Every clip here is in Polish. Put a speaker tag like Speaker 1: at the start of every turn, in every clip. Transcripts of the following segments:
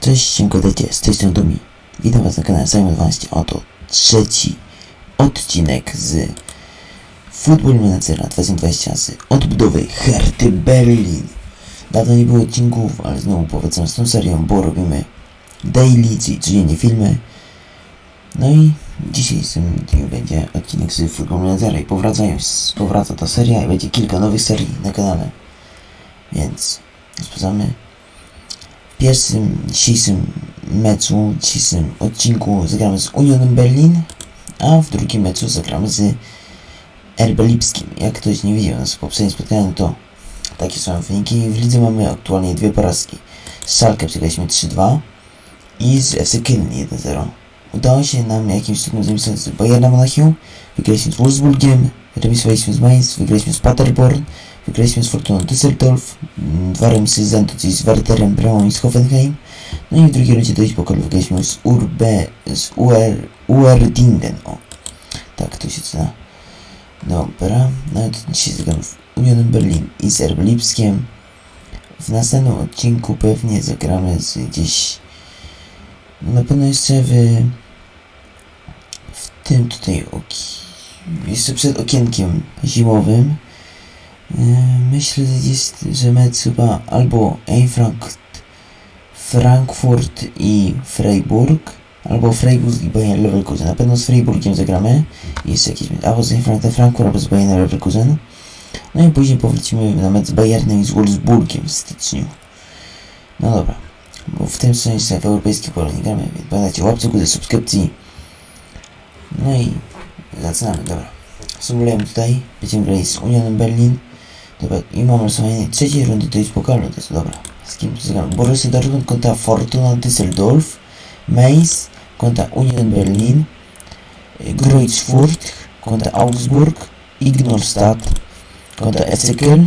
Speaker 1: Cześć, dziękuję z tej strony Dumi. Witam was na kanale Simon 12. Oto trzeci odcinek z Football Managera 2020 z odbudowy Herty Berlin. Dawno nie było odcinków, ale znowu powracam z tą serią, bo robimy daily, czyli codziennie filmy. No i dzisiaj w tym dniu będzie odcinek z Football Managera i powracają, powraca ta seria i będzie kilka nowych serii na kanale. Więc rozpoczynamy w pierwszym dzisiejszym meczu, dzisiejszym odcinku zagramy z Unionem Berlin, a w drugim meczu zagramy z RB Lipskim. Jak ktoś nie widział nas w poprzednim spotkaniu, to takie są wyniki. W lidze mamy aktualnie dwie porażki. Z Schalke przegraliśmy 3-2 i z FC Köln 1-0. Udało się nam jakimś cudem zamieszać z Bayernem Monachium, wygraliśmy z Wolfsburgiem, remisowaliśmy z Mainz, wygraliśmy z Paderborn, Wygraliśmy z Fortuną Düsseldorf, mm, dwa remisy z czyli z Werderem Bramą i z Hoffenheim. No i w drugiej rundzie dość pokoju wygraliśmy z Urbe, z UR, Uerdingen. O, tak to się czyta. Dobra, no to dzisiaj zagramy w Unionem Berlin i z RB Lipskiem. W następnym odcinku pewnie zagramy z gdzieś, no na pewno jeszcze w, w tym tutaj oki, jeszcze przed okienkiem zimowym. Yy, Myślę, jest, że chyba albo Eintracht Frankfurt i Freiburg, albo Freiburg i Bayern Leverkusen. Na pewno z Freiburgiem zagramy. Jest jakiś albo z Eintrachtem Frankfurt, albo z Bayern Leverkusen. No i później powrócimy na mecz z Bayernem i z Wolfsburgiem w styczniu. No dobra, bo w tym sensie w europejskiej polu nie gramy, więc pamiętajcie, łapcie górę, subskrypcji. No i zaczynamy, dobra. Symulujemy tutaj, będziemy grali z Unionem Berlin. Dobra, i mamy losowanie trzeciej rundy, to jest to jest dobra. Z kim zagramy? Borussia Dortmund kontra Fortuna Düsseldorf, Mainz kontra Union Berlin, Greutschfurt kontra Augsburg, Ingolstadt kontra Köln,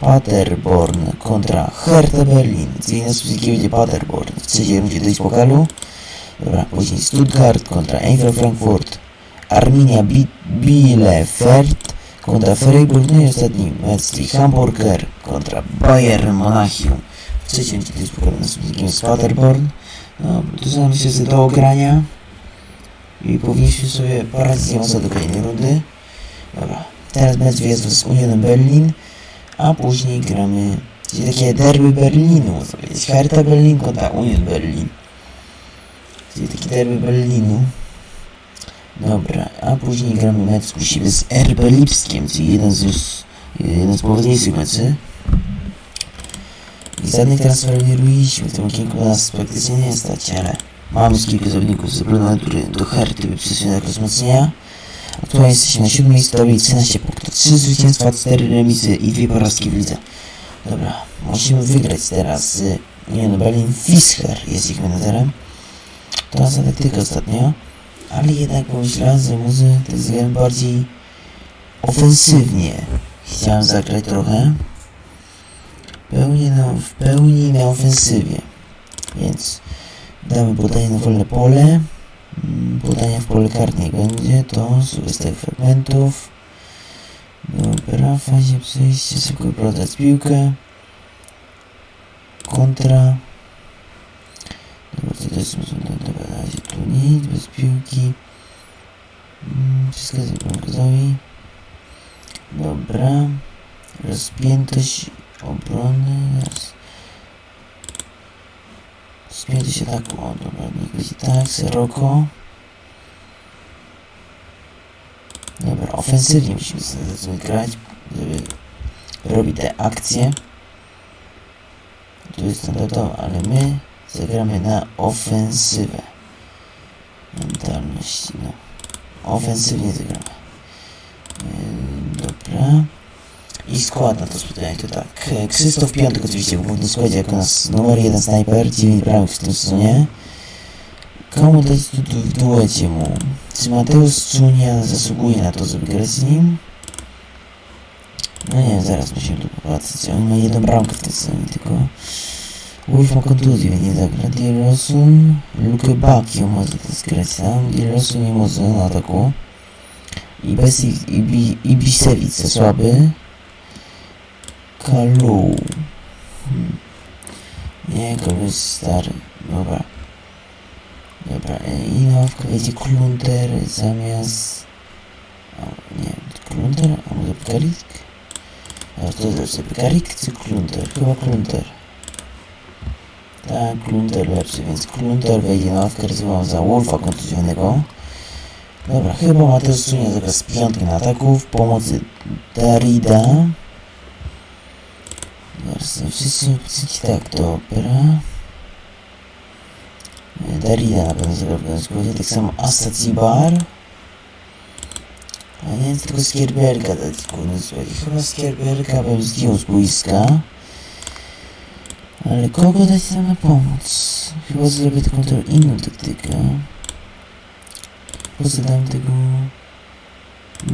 Speaker 1: Paderborn kontra Hertha Berlin. Z jednej z będzie Paderborn w trzeciej rundzie, to jest pokalu. Dobra, później Stuttgart kontra Eintracht Frankfurt, Arminia Bi Bielefeld kontra Freiburg, i ostatni mecz, czyli Hamburger kontra Bayern Monachium. W trzecim to jest pokonany z z Paderborn. No, znam się do ogrania. I powinniśmy sobie poradzić z do kolejnej rundy. Dobra, teraz mecz wyjazdu z Unionem Berlin, a później gramy czyli takie derby Berlinu, to jest Hertha Berlin kontra Union Berlin. Czyli taki derby Berlinu. Dobra, a później gramy mecz u siebie z RB Lipskiem, czyli jeden z, jeden z poważniejszych meczy. I żadnych transferów nie robiliśmy, w tym okienku nas praktycznie nie stać, ale mamy już kilka zawodników z który do Herty by przyszły jako wzmocnienia. Aktualnie jesteśmy na siódmej tabeli, 13 punktów, 3 zwycięstwa, 4 remisy i 2 porażki w lidze. Dobra, musimy wygrać teraz z Union Berlin. Fischler jest ich menedżerem. To nasza taktyka ostatnio ale jednak pomyślałem, że tak zagrałem bardziej ofensywnie. Chciałem zagrać trochę pełni na, w pełni na ofensywie. Więc damy podanie na wolne pole. Mm, Podania w pole karnej będzie to tych fragmentów. Dobra, w fazie przejścia szybko wyprowadzać piłkę. Kontra. Dobra, to tu nic, bez piłki. Mm, Wszystko bramkarzowi. Dobra. Rozpiętość obrony. Raz. Rozpiętość ataku. O, dobra, niech będzie tak. Seroko. Dobra, ofensywnie musimy zacząć grać, żeby robić te akcje. Tu jest standardowo, ale my zagramy na ofensywę. Mentalność, no. Ofensywnie zagramy. Dobra. I skład na to spotkanie to tak. Krzysztof Piątek oczywiście w składzie jako nas numer jeden snajper, 9 bramek w tym sezonie. Komu dać tu w duecie mu? Czy Mateusz Czunia zasługuje na to, żeby grać z nim? No nie, zaraz musimy tu popatrzeć. On ma jedną bramkę w tym sezonie, tylko... Ma kontuzję, nie zagra. Dielrosun, Luke Bakio może sam. Dielrosun nie może na ataku. I bez Ibisewic za słaby. Kalu. Hmm. Nie, Kalu jest stary. Dobra. Dobra, e, i nowka będzie klunter zamiast... O, nie, klunter? A może pekarik? A to lepsze, pekarik czy klunter? Chyba klunter. Tak, klunter lepszy, więc klunter wejdzie na ryzową za Wolfa kontuzjonego. Dobra, chyba Mateusz sunie zakaz piątki na ataków, pomocy Darida. Zaraz, wszyscy wszyscy tak, dobra. Darida na pewno zagra w składzie, tak samo Astacibar. A nie tylko Skierberga dać w głównym składzie. Chyba Skierberga bym zdjął z boiska. Ale kogo dać tam na pomoc? Chyba zrobię taką trochę inną taktykę. Poza dam tego...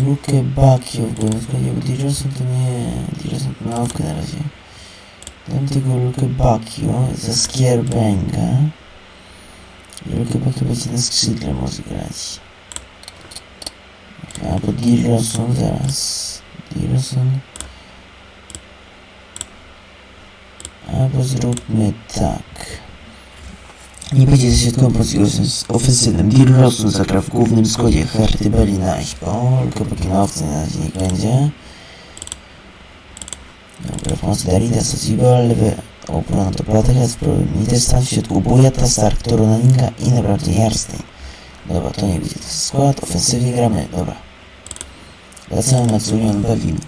Speaker 1: Lukę Bakio w głównym składzie, bo Dirosson to nie... Dirosson to na ławkę na razie. Dam tego Lukę Bakio za Skierbenga. I Lukę Bakio będzie na skrzydle może grać. Albo Dirosson zaraz. Dirosson. Albo zróbmy tak. Nie będzie ze środkowym polskiego z ofensywnym. Dirosson zagra w głównym składzie Herty Berlina i Polka Pekinowcy na niech będzie. Dobra, pomocy Darida, Sosiba, lewy obrona to Platechas, problem też stan w środku Bujata, Stark, Toronaninga i naprawdę Jarstein. Dobra, to nie będzie to skład, ofensywnie gramy, dobra. Wracamy na Union Berlin.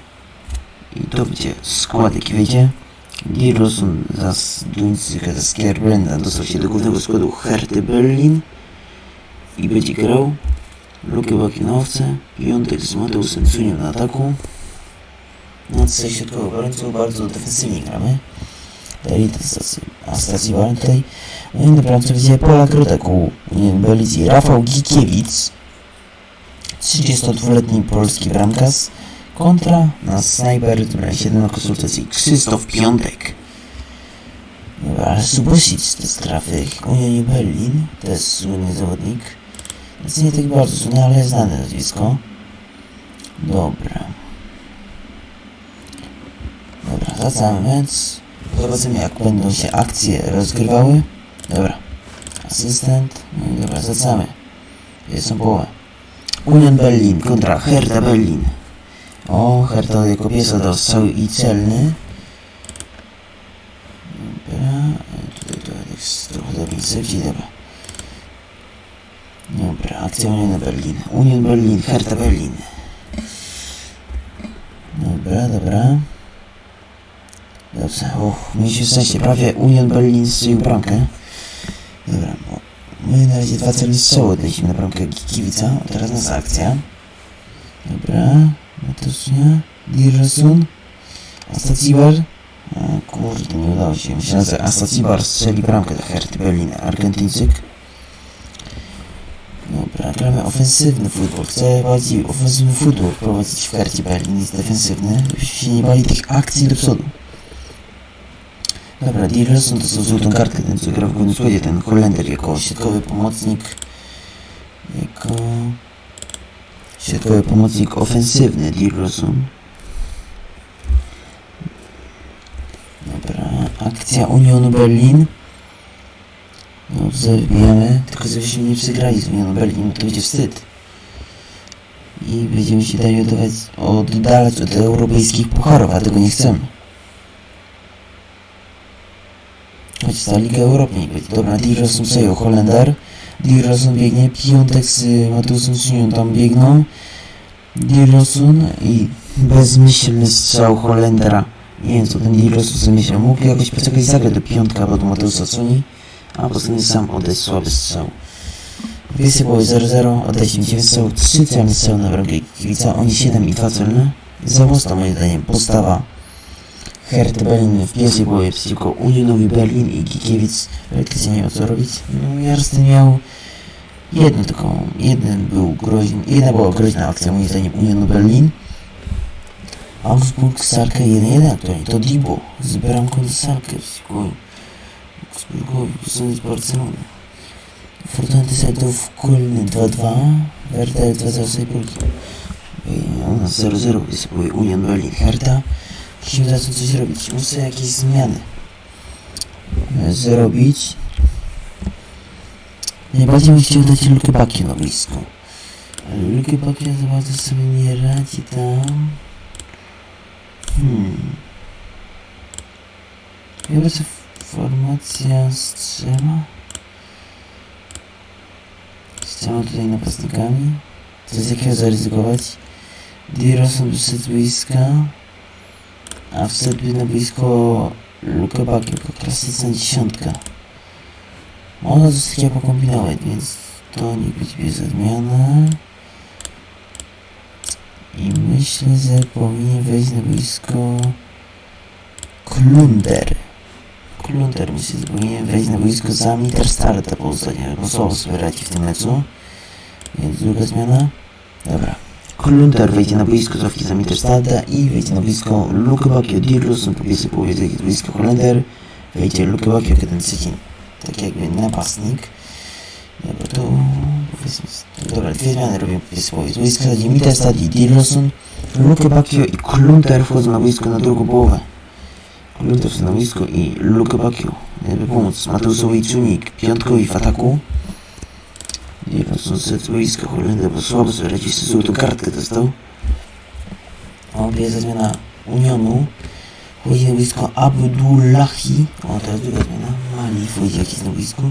Speaker 1: I to będzie skład jaki wyjdzie. Dirosson za Duńczyka za Skierbrenda dostał się do głównego składu Herty Berlin i będzie grał Lukę Bakinowce, piątek z Mateusem Cunią na ataku. Na C środkowych obrońców bardzo defensywnie gramy. Darita a stacji Baran tutaj. No i na bramce będzie Polak Union Belizy, Rafał Gikiewicz, 32-letni polski bramkarz kontra na która 7 na konsultacji Krzysztof Piątek. Dobra, Subosic to jest grafik Unii Berlin, to jest słynny zawodnik. Więc nie tak bardzo słynny, ale znane nazwisko. Dobra. Dobra, wracamy więc. Zobaczymy jak będą się akcje rozgrywały. Dobra. Asystent. No dobra, wracamy. Jest są połowę. Union Berlin kontra Hertha Berlin. O, Hertha jako piesa do strzały i celny. Dobra, tutaj jest trochę do insercji, dobra. Dobra, akcja Union Berlin. Union Berlin, Hertha Berlin. Dobra, dobra. Dobrze, uch, mieliśmy szczęście, prawie Union Berlin strzelił bramkę. Dobra, o, my na razie dwa celne strzały odleźliśmy na bramkę Kiwica, teraz nas akcja. Dobra, no to nie. Dirson. Astacibar. A kurde, nie udało się. Myślałem, że Astacibar strzeli bramkę do Herty Berlin, Argentyńczyk. Dobra, gramy ofensywny futbol. Chcę bardziej ofensywny futbol prowadzić w Hercie Berlin, jest defensywny, żebyśmy się nie bali tych akcji do przodu. Dobra, Dirson są żółtą kartkę, ten co gra w głównym składzie, ten Holender jako środkowy pomocnik. Jako... Środkowy pomocnik ofensywny Dirson. Dobra, akcja Unionu Berlin. Dobrze, wbijamy, tylko żebyśmy nie przegrali z Unionu Berlin, to będzie wstyd. I będziemy się dalej oddawać, oddalać od europejskich pucharów, a tego nie chcemy. Choć ta Liga Europy nie będzie. Dobra, Dirosson przejął Holender. Dirosson biegnie, piątek z Mateusem Sunią tam biegną. Dirosson i bezmyślny strzał Holendera. Nie wiem co ten Dirosson sobie myślał. Mógł jakoś poczekać zagrać do piątka, bo do Mateusa Suni. A potem sam oddać słaby strzał. Wiesy było 0-0, oddać mi 9 strzał, 3 celne strzały na bramkę Kiwica, oni 7 i 2 celne. Za mocno moim zdaniem postawa Hertha Berlin w pierwszej połowie przeciwko Unionowi Berlin i Gikiewicz nie miał co robić. No Jarsten miał jedną taką, jeden był groźny, jedna była groźna akcja moim zdaniem Unionu Berlin. Augsburg, Sarkę 1-1 aktualnie, to Dibo z bramką Sarkę przeciwko Augsburgowi, z Barcelony. Fortuna Düsseldorf, Köln 2-2, Werder 2-0 Sejpolki. U nas 0-0 wysypuje Union Berlin, Hertha. Musimy zacząć coś robić. Muszę jakieś zmiany e, zrobić. Najbardziej bym chciał dać Lukę Bakię na blisko. Ale Lukę Bakię za bardzo sobie nie radzi tam. Hmm. Chyba co formacja strzela? Strzela tutaj napastnikami. Co z jakiego zaryzykować? Dirosson wyszedł z boiska. A wszedłby na blisko Lukę Bakię jako klasyczna dziesiątka. Można coś takiego pokombinować, więc to nie być bez odmiana. I myślę, że powinien wejść na boisko Klunder. Klunder myślę, że powinien wejść na boisko za Mitterstarta, bo ostatnio bo słabo sobie radzi w tym meczu. Więc druga zmiana. Dobra. Klunder wejdzie na boisko trafki za Mitterstarta i wejdzie na boisko Luke Bakio Dirluson po pierwszej połowie na boisko Holender. Wejdzie Luke Bakio jako ten trzeci, tak jakby napastnik. Dobra, to powiedzmy, dobra, dwie zmiany robię po pierwszej połowie. Z boiska wejdzie Mitterstad i Dirluson. Luke Bakio i Klunder wchodzą na boisko na drugą połowę. Wchodzi na boisko i Luke Bakio, żeby pomóc Mateuszowi Czunik, piątkowi w ataku. Nie patrząc z boiska Holender, bo słabo sobie radzi, jeszcze złotą kartkę dostał. O, pierwsza zmiana Unionu. Wchodzi na boisko Abdullahi. O, teraz druga zmiana. Mali wchodzi jakiś na boisku.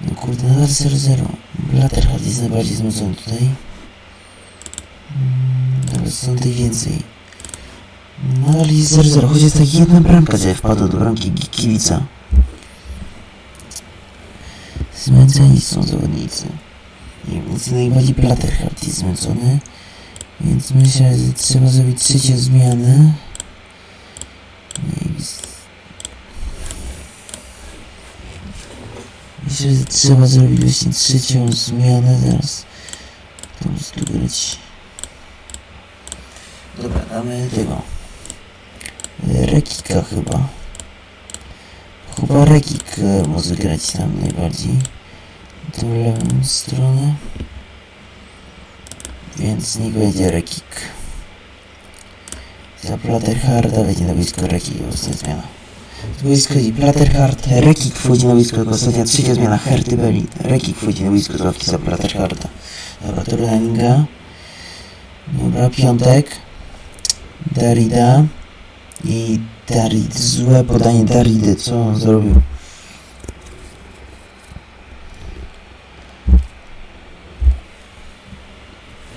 Speaker 1: No kurde, nadal 0-0. Blatterhard jest najbardziej zmęczony tutaj. Mm, Teraz są tutaj więcej. Nadal jest 0-0, choć jest ta jedna bramka, że wpadła do bramki kibica. Zmęczeni są zawodnicy. Nie, więc najbardziej Platterhard jest zmęczony. Więc myślę, że trzeba zrobić trzecią zmianę. Myślę, że trzeba zrobić właśnie trzecią zmianę. To jest tu grać. Dobra, damy tego. Rekika chyba. Chyba Rekik e, może grać tam najbardziej. Tą lewą stronę. Więc niech będzie Rekik. Za Platterharda wejdzie na boisko Rekik, ostatnia zmiana. Z boiska i Platterhard, Rekik wchodzi na boisko ostatnia trzecia zmiana Herty Berlin. Rekik wchodzi na boisko z ławki za Platterharda. Dobra, to Runninga. Dobra, piątek. Darida. I Darid, złe podanie Daridy, co on zrobił?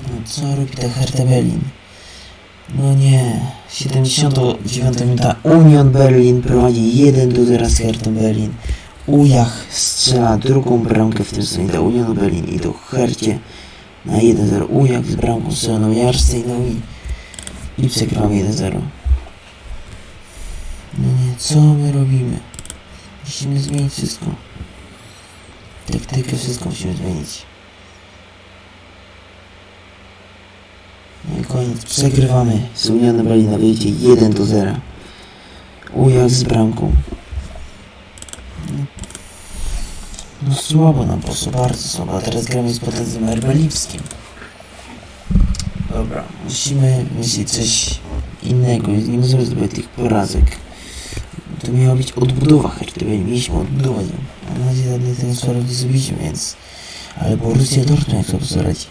Speaker 1: No co robi ta Hertha Berlin? No nie, 79 minuta, Union Berlin prowadzi 1 do 0 z Hertą Berlin. Ujach strzela drugą bramkę w tym sezonie do Unionu Berlin i do Hercie na 1-0. Ujak z bramką strzeloną Jarstejną i, przegramy 1-0. Co my robimy? Musimy zmienić wszystko. Taktykę, wszystko musimy zmienić. No i koniec, przegrywamy. Z Unionem Berlin na wyjście 1 do 0. Ujak z bramką. No, słabo nam poszło, bardzo słabo. A teraz gramy z potencją erbelipskim. Dobra, musimy myśleć coś innego. Nie możemy zdobyć tych porazek. Miała być odbudowa Herty, mieliśmy odbudować ją. Mam nadzieję, że żadnej transferów nie zrobiliśmy, więc... Ale Borussia Dortmund jak to postarać.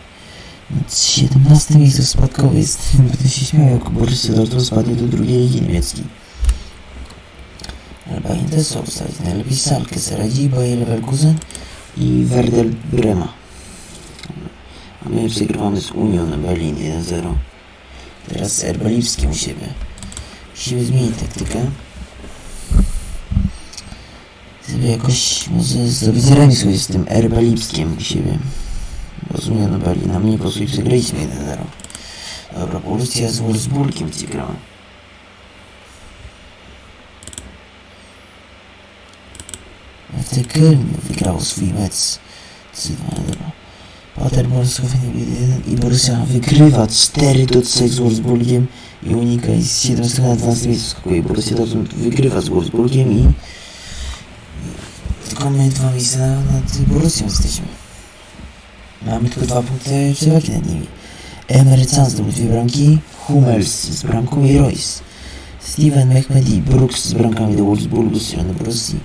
Speaker 1: 17 miejsce spadkowe jest. Będę się śmiał, jak Borussia Dortmund spadnie do drugiej ligi niemieckiej. Ale Bayern też są ustawić. Najlepiej Salkę, Seradzi, Bayer Leverkusen i Werder Brema. A my przegrywamy z Unionem Berlin 1-0. Teraz z Erbalipskim u siebie. Musimy zmienić taktykę. Żeby jakoś zrobić remis sobie z tym Erbalipskiem u siebie. Bo z Unionem Berlin nam nie posłuchaj, przegraliśmy 1-0. Dobra, Borussia z Wolfsburgiem gdzie gramy. FC Köln wygrało swój mecz 3-2, dobra. Paderborn Słowenii 1 i Borussia wygrywa 4 do 3 z Wolfsburgiem i unika z 17 na 12 miejscu skakuje. Borussia wygrywa z Wolfsburgiem i tylko my dwa miejsca nad Borussią jesteśmy. Mamy tylko dwa punkty przewagi nad nimi. Emery Can zdobył dwie bramki, Hummels z bramką i Royce. Steven Mehmedi, Brooks z bramkami do Wolfsburgu, strzelony Borussii.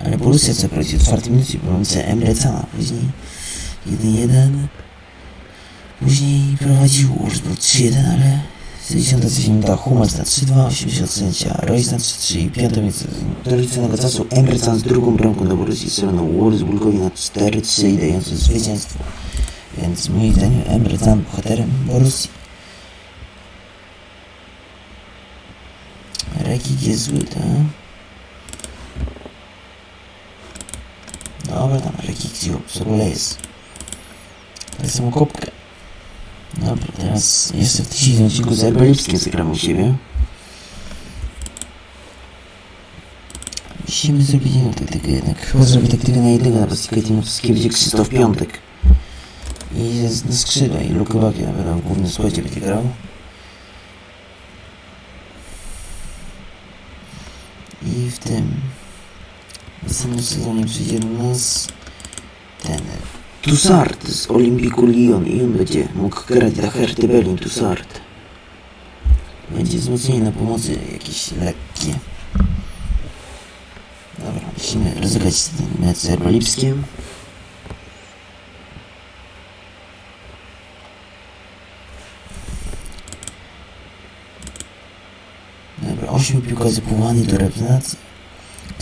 Speaker 1: Ale Borussia co prowadzi w czwartej minucie broniące Emre później 1-1. Później prowadził Wolfsburg 3-1, ale 73 minuta Hummels na 3-2, 80 trzecia Royce na 3-3 i 5 miejsce do licznego czasu Can z drugą bramką do Borussii stroną Wolfsburgowi na 4-3 i dający zwycięstwo. Więc moim zdaniem Can bohaterem Borussii. Rekik jest zły, tak? Dobra, tam Rekik zjął, co jest. Tak samo kopkę. Dobra, teraz jeszcze w dzisiejszym odcinku z Erbelipskim zagramy u siebie. Musimy zrobić jedną taktykę jednak. Chyba zrobię taktykę na jednego napastnika teamowskiego, będzie Krzysztof Piątek. I jest na skrzydła i Luka Bakia na pewno w głównym składzie będzie grał. I w tym następnym sezonie przyjdzie do nas ten Tussart z Olimpiku Lyon i on będzie mógł grać dla Herty Berlin Tussart. Będzie wzmocnienie na pomocy jakieś lekkie. Dobra, musimy rozegrać ten mecz z Erbolipskiem. Dobra, 8 piłkarzy powołanych do reprezentacji.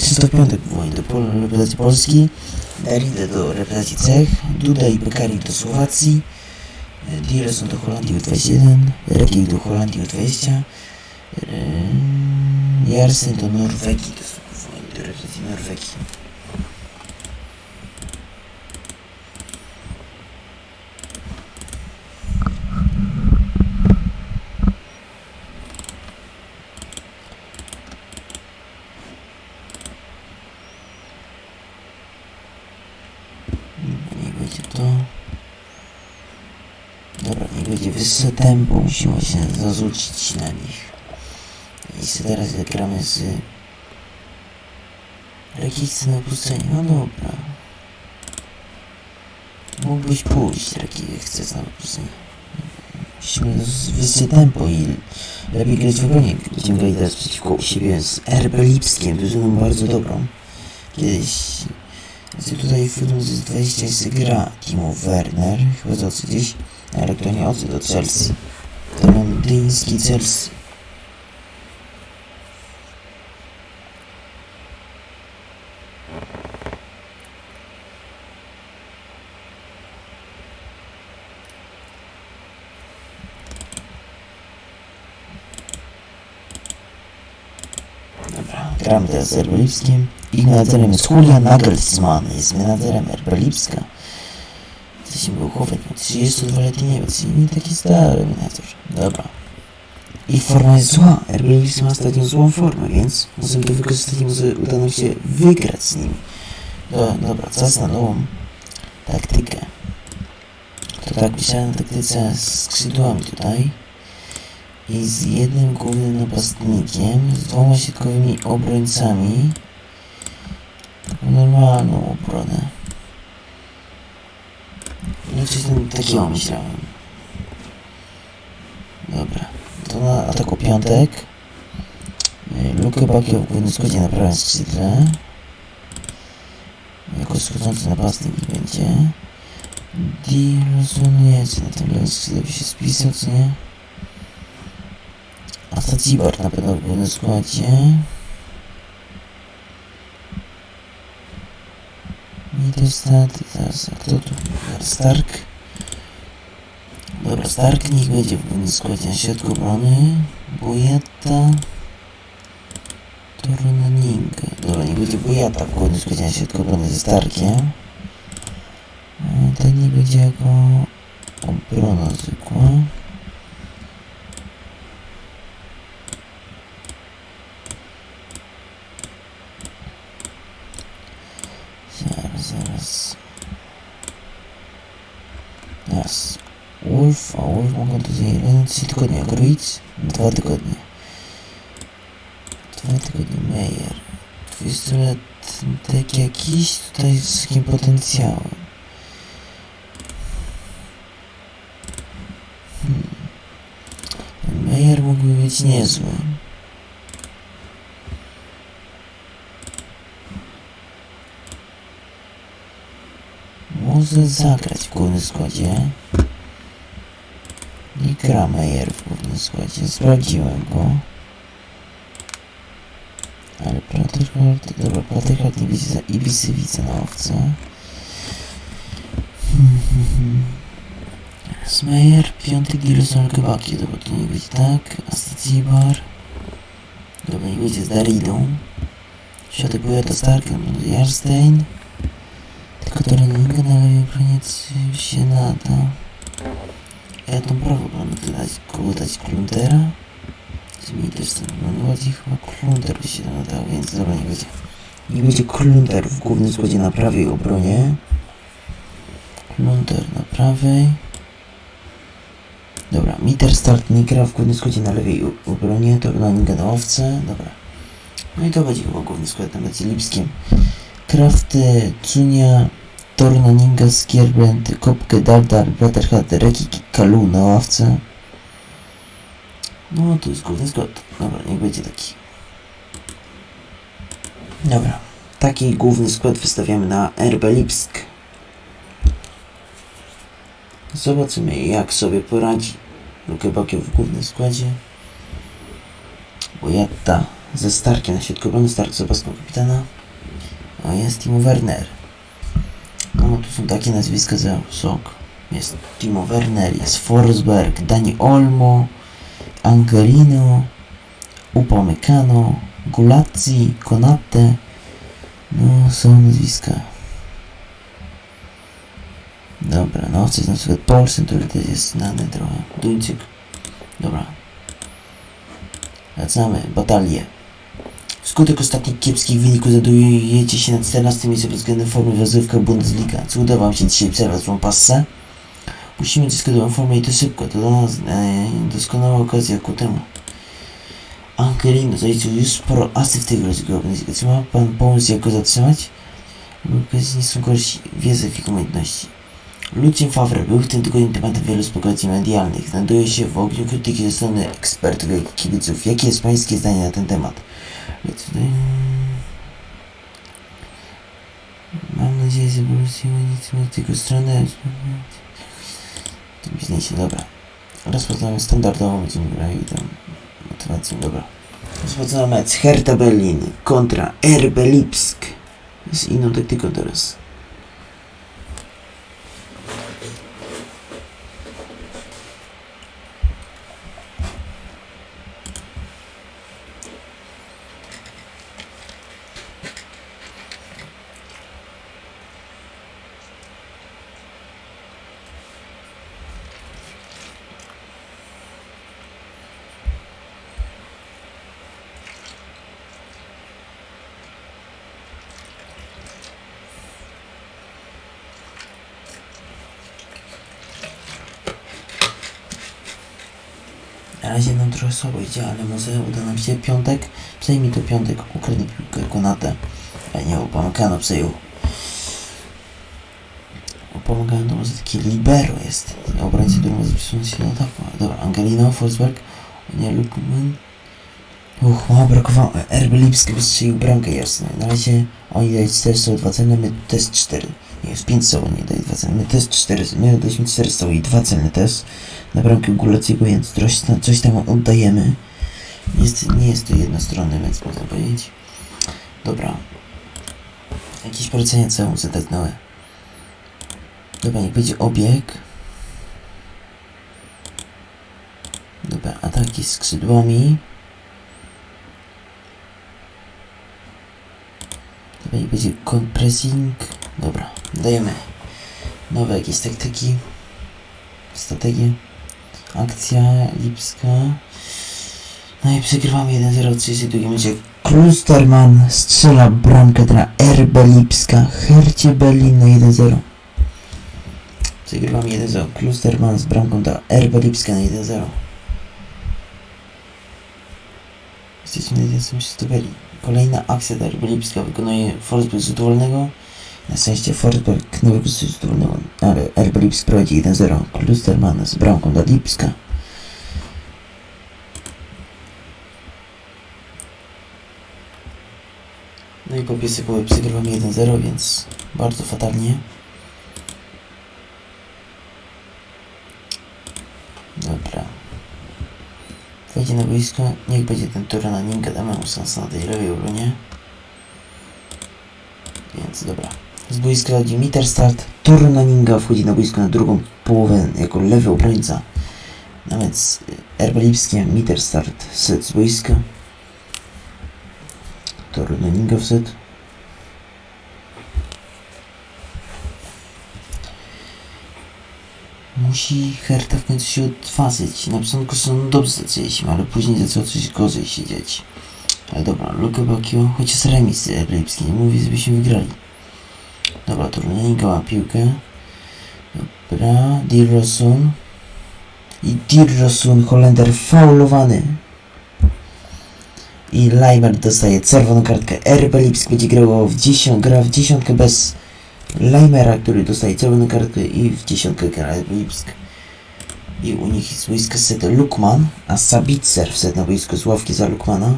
Speaker 1: Krzysztof Piątek powołany do pol- reprezentacji Polski. Daride do reprezentacji Czech, Duda i Bekari do Słowacji, Dierson do Holandii U21, Rekik do Holandii U20, Jarsen do Norwegii, to są powołani do reprezentacji Norwegii. Niech będzie to. Dobra, niech będzie wyższe tempo, musimy się zarzucić na nich. I sobie teraz zagramy z Rekicy na opuszczenie. No dobra. Mógłbyś pójść, chcesz na opuszczenie. Musimy wyższe tempo i lepiej grać w obronie. Będziemy grali teraz przeciwko siebie z RB Lipskiem, drużyną bardzo dobrą. Kiedyś tutaj w filmie z 20 jest gra Timo Werner, chyba z ocy gdzieś Elektronik da Cels. Londynski Chelsea. Dobra, gramy teraz z Erbelipskim i naderem jest Julian Nagelsmann i zmiana naderem Erbelipska. Był chłopak, 32-letni Niemiec i nie taki stary menadżer. Dobra. Ich forma jest zła. Erbolipski ma ostatnio złą formę, więc możemy to wykorzystać i może uda nam się wygrać z nimi. Do, dobra, czas na nową taktykę. To tak, myślałem na taktyce z skrzydłami tutaj i z jednym głównym napastnikiem, z dwoma środkowymi obrońcami. Normalną obronę. Nie tam takiego myślałem. Dobra, to na ataku piątek. Lukę Bakio w głównym składzie na prawym skrzydle. Jako schodzący napastnik będzie. Di rozumujecie, na tym lewym skrzydle by się spisał, czy nie? A Zadzibar na pewno w głównym składzie. Middelstadt, teraz a kto tu? Stark. Dobra, Stark niech będzie w głównym składzie na środku obrony. Bujeta. Tornaninga. Dobra, niech będzie Bujeta w głównym składzie na środku obrony ze Starkiem. A Ten niech będzie jako obrona zwykła. Zaraz, zaraz. Teraz. Wolf, a Wolf mogą tutaj jeden, trzy tygodnie, a Gruic? Dwa tygodnie. Dwa tygodnie Meyer. 20 lat, tak jakiś tutaj z takim potencjałem. Hmm. Meyer mógłby być niezły. może zagrać w głównym składzie. I Kramejer w składzie. Sprawdziłem go. Ale Platykard, dobra, Platykard i widzę na owce. Smeyer, piąty Gilson Kebaki, dobra, to nie być tak. Astacibar. Dobra, nie będzie z Daridą. Środek Poeta Starkem, Jarstein. Tylko to Relinga na lewej obronie się nada. Tą prawo mam dać, kogo dać Kluntera? Z mi też no bardziej chyba Klunter by się nadał, więc dobra, nie będzie. Nie będzie Klunter w głównym składzie na prawej obronie. Klunter na prawej. Dobra, Mitter start nie gra w głównym składzie na lewej obronie, to na owce, dobra. No i to będzie chyba główny skład na mecie lipskim. Krafty, Cunia, Torna, Ninga, Skierbrand, Kopke, Dardar, Braterhat, Reki, Kalu na ławce. No to jest główny skład. Dobra, niech będzie taki. Dobra, taki główny skład wystawiamy na RB Lipsk. Zobaczymy jak sobie poradzi Luke Bakiew w głównym składzie. Bojatta ze Starkiem na środku obrony, Stark z kapitana. A jest Timo Werner. No tu są takie nazwiska za sok. Jest Timo Werner, jest Forsberg, Dani Olmo, Angelino, Upamecano, Gulazzi, Konate. No są nazwiska. Dobra, no coś na przykład który też jest znany trochę. Duńczyk. Dobra. Wracamy. Batalię. Wskutek ostatnich kiepskich wyników zadujecie się na 14 miejscu pod względem formy w Bundesliga. Co udało wam się dzisiaj przerwać tą passę? Musimy zyskać dobrą formę i to szybko. To dla nas e, doskonała okazja ku temu. Angelino zaliczył już sporo asy w tej rozgrywce. Czy ma pan pomysł jak go zatrzymać? Okazji nie są gorsi. Wiedzę w jego umiejętności. Lucien Favre był w tym tygodniu tematem wielu spekulacji medialnych. Znajduje się w ogniu krytyki ze strony ekspertów i kibiców. Jakie jest pańskie zdanie na ten temat? Tutaj... Mam nadzieję, że Borussia nic ma tylko stronę. Tym biznesie, dobra. Rozpoczynamy standardowo, będziemy grali tam motywacją, dobra. Rozpoczynamy mecz Hertha Berlin kontra RB Lipsk. Z inną taktyką teraz. Na trochę słabo idzie, ale może uda nam się piątek. Przejmij to piątek, ukradnij piłkę Konatę. A nie, Upamecano przejął. Upamecano to może taki libero jest. Obrońcy, może przesunąć się do ataku. Dobra, Angelino, Forsberg, nie, Lukman. Uch, mało brakowało. RB Lipski wystrzelił bramkę jasno. Na razie oni dają 4 są 2 celne, my też 4. Nie, jest 5 są, nie daje 2 celne, my też 4. My daliśmy 4 są i 2 celne też. Na bramkę Gulaciego, więc coś, tam- coś tam oddajemy. Jest, nie jest to jednostronny mecz, można powiedzieć. Dobra. Jakieś polecenia co mu zadać nowe. Dobra, niech będzie obieg. Dobra, ataki skrzydłami. Dobra, niech będzie pressing. Dobra, dajemy nowe jakieś taktyki. Strategie. Akcja lipska. No i przegrywamy 1-0 w 32 minucie. Klusterman strzela bramkę dla RB Lipska. Hercie Berlin na 1-0. Przegrywamy 1-0. Klusterman z bramką dla RB Lipska na 1-0. Jesteśmy na 11 Berlin. Kolejna akcja dla RB Lipska wykonuje Forsberg z rzutu wolnego. Na szczęście Forsberg knął z trudną, ale RB Lipsk prowadzi 1-0. Klusterman z bramką dla Lipska. No i po pierwsze połowie przegrywamy 1-0, więc bardzo fatalnie. Dobra. Wejdzie na boisko, niech będzie ten tur na nim, gadamy mu sens na tej lewej obronie. Więc dobra. Z boiska chodzi Mitter Start. Torana Ninga wchodzi na boisko na drugą połowę jako lewy obrońca. Nawet Erba Lipskie, Mitter Start, set z boiska. Torana Ninga w set. Musi Herta w końcu się odważyć. Na początku są dobrze zaczęliśmy, ale później zaczęło coś gorzej się dziać. Ale dobra, Luka Bakio, chociaż remis Lipski, nie mówię, żebyśmy wygrali. Dobra, Tornaninga ma piłkę. Dobra, Dirrosun. I Dirrosun, Holender faulowany. I Leimer dostaje czerwoną kartkę. RB Lipsk będzie grało w dziesiąt, gra w dziesiątkę bez Leimera, który dostaje czerwoną kartkę i w dziesiątkę gra Lipsk. I u nich z boiska set Lukman, a Sabitzer wszedł na boisko z ławki za Lukmana.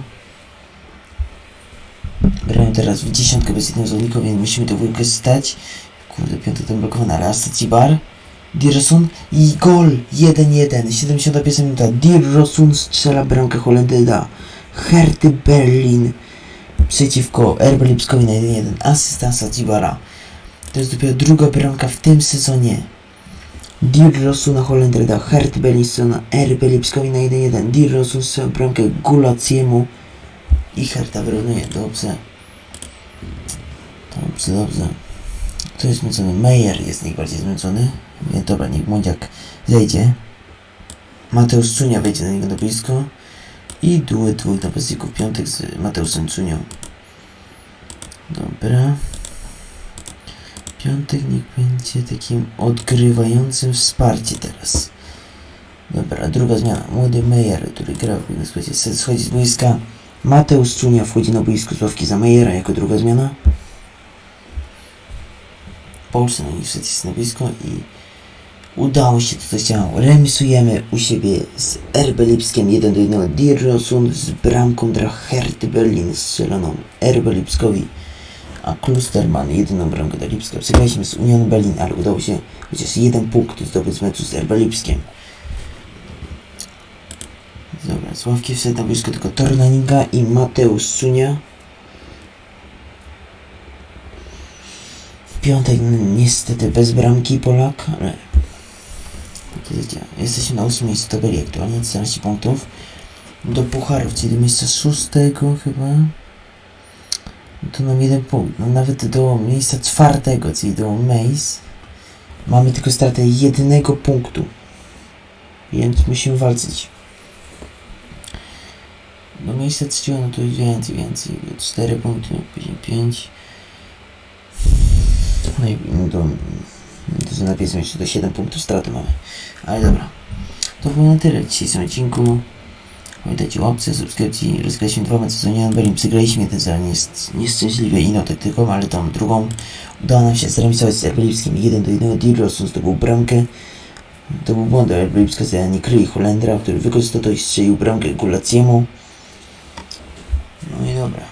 Speaker 1: Teraz w dziesiątkę bez jednego zawodnika, więc musimy to dwójkę stać. Kurde, piąty ten blokowany, ale Cibar, Dirson i gol 1-1, 71 minuta. Dirson strzela bramkę Holendeda. Herty Berlin przeciwko RB Lipskowi na 1-1. Asystansa Cibara. To jest dopiero druga bramka w tym sezonie. Dirrosu na Holendreda, Herty Berlin na RB Lipskowi na 1-1. Dirrosu strzela bramkę Gulaciemu i Herta wyrównuje. Dobrze. Dobrze, dobrze. Kto jest zmęczony? Meyer jest najbardziej zmęczony. Nie, dobra, niech Młodziak zejdzie. Mateusz Cunia wejdzie na niego na blisko. I duet dwóch napastników piątek z Mateuszem Cunią. Dobra. Piątek niech będzie takim odgrywającym wsparcie teraz. Dobra, druga zmiana. Młody Meyer, który gra w składzie, schodzi z boiska. Mateusz Cunia wchodzi na boisko z ławki za Mejera jako druga zmiana. Niestety jest na boisko i udało się to, co chciałem. Remisujemy u siebie z RB Lipskiem 1 do 1. Dirrosun z bramką dla Herty Berlin strzeloną RB Lipskowi, a Klusterman jedyną bramkę dla Lipska. Przegraliśmy z Union Berlin, ale udało się chociaż jeden punkt zdobyć z meczu z RB Lipskiem. Dobra, z ławki wszedł na boisko tylko Tornaninga i Mateusz Sunia. Piątek niestety bez bramki Polak, ale jak wiecie, jesteśmy na 8 miejscu tabeli aktualnie, 14 punktów. Do pucharów, czyli do miejsca szóstego chyba. To nam jeden punkt, no nawet do miejsca czwartego, czyli do Mace. Mamy tylko stratę jednego punktu. Więc musimy walczyć. Do miejsca trzeciego, no to jest więcej, więcej. 4 punkty, później 5. No i to, to co napisałem jeszcze do 7 punktów straty mamy. Ale dobra. To było na tyle w dzisiejszym odcinku. Pamiętajcie o łapce, subskrypcji. Rozgraliśmy dwa mecze z Union Berlin. Przegraliśmy ten za niest, nieszczęśliwie inną taktyką, ale tą drugą udało nam się zremisować z Erblipskim 1 do 1. Dirrosun zdobył bramkę. To był błąd Erblipska za nie kryje Holendra, który wykorzystał to i strzelił bramkę Gulaciemu. No i dobra.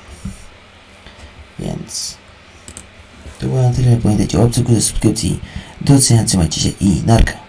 Speaker 1: Więc Tuwa tila pointe chi obtsu kuzi subkyutsi, dotsi hansi ma chi she i narka.